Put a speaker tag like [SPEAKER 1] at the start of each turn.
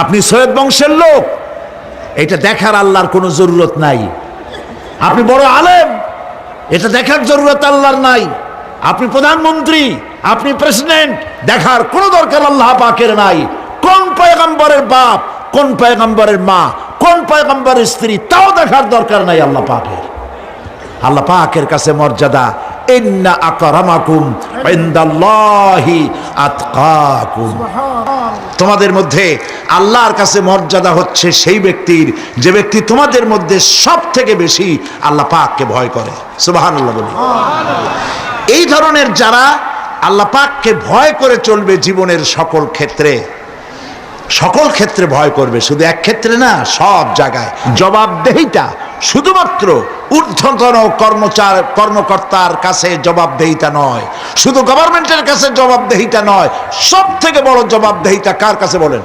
[SPEAKER 1] আপনি সৈয়দ বংশের লোক। এটা দেখার আল্লাহর কোনো জরুরত নাই। আপনি বড় আলেম, এটা দেখার জরুরত আল্লাহর নাই। আপনি প্রধানমন্ত্রী, আপনি প্রেসিডেন্ট, দেখার কোনো দরকার আল্লাহ পাকের নাই। কোন পয়গম্বরের বাপ, কোন পয়গম্বরের মা, কোন পয়গম্বরের স্ত্রী, তাও দেখার দরকার নাই আল্লাহ পাকের। আল্লাহ পাকের কাছে মর্যাদা ইন্না আকরামাকুম ইনদাল্লাহি আতকাকুম। তোমাদের মধ্যে আল্লাহর কাছে মর্যাদা হচ্ছে সেই ব্যক্তির যে ব্যক্তি তোমাদের মধ্যে সব থেকে বেশি আল্লাহ পাককে ভয় করে। সুবহানাল্লাহ বলি। এই ধরনের যারা আল্লাহ পাককে ভয় করে চলবে জীবনের সকল ক্ষেত্রে সকল ক্ষেত্রে ভয় করবে। শুধু এক ক্ষেত্রে না সব জায়গায়। জবাবদেহিতা শুধুমাত্র ঊর্ধ্বতন কর্মচার, কর্মকর্তার কাছে জবাবদেহিতা নয়, শুধু গভর্নমেন্টের কাছে জবাবদেহিতা নয় সব থেকে বড় জবাবদেহিতা কার কাছে বলেন?